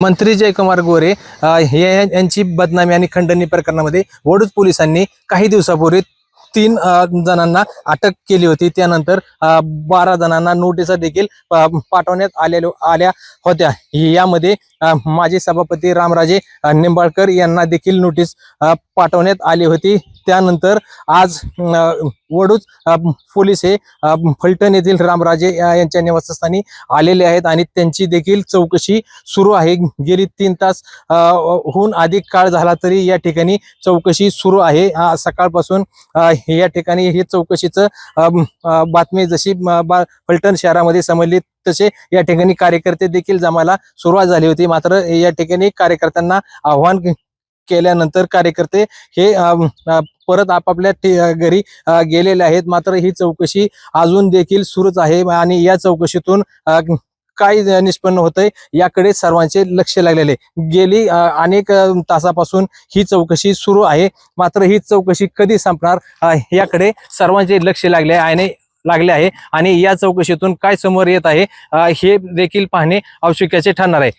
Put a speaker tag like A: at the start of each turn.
A: मंत्री जयकुमार गोरे हे यांची बदनामी आणि खंडणी प्रकरणामध्ये वडूज पोलिसांनी काही दिवसापूर्वी तीन जणांना अटक केली होती. त्यानंतर बारा जणांना नोटिसा देखील पाठवण्यात आलेल्या आल्या होत्या. यामध्ये माजी सभापती रामराजे निंबाळकर यांना देखील नोटीस पाठवण्यात आली होती. त्यानंतर आज वडूच वडूज पोलीस हे फलटण येथील रामराजे यांच्या निवासस्थानी आलेले आहेत आणि त्यांची देखील चौकशी सुरू आहे. गेली तीन तास हून अधिक काळ झाला तरी या ठिकाणी चौकशी सुरू आहे. सकाळपासून या ठिकाणी हे चौकशीचं बातमी जशी बा- फलटण शहरामध्ये समजली तसे या ठिकाणी कार्यकर्ते देखील जमायला सुरुवात झाली होती. मात्र या ठिकाणी कार्यकर्त्यांना आव्हान केल्यानंतर कार्यकर्ते हे परत आपापल्या घरी गेलेले आहेत. मात्र ही चौकशी अजून देखील सुरूच आहे आणि या चौकशीतून काय निष्पन्न होतंय याकडे सर्वांचे लक्ष लागलेले. गेली अनेक तासापासून ही चौकशी सुरू आहे. मात्र ही चौकशी कधी संपणार याकडे सर्वांचे लक्ष लागले आणि लागले आहे. आणि या चौकशीतून काय समोर येत आहे हे देखील पाहणे आवश्यकाचे ठरणार आहे.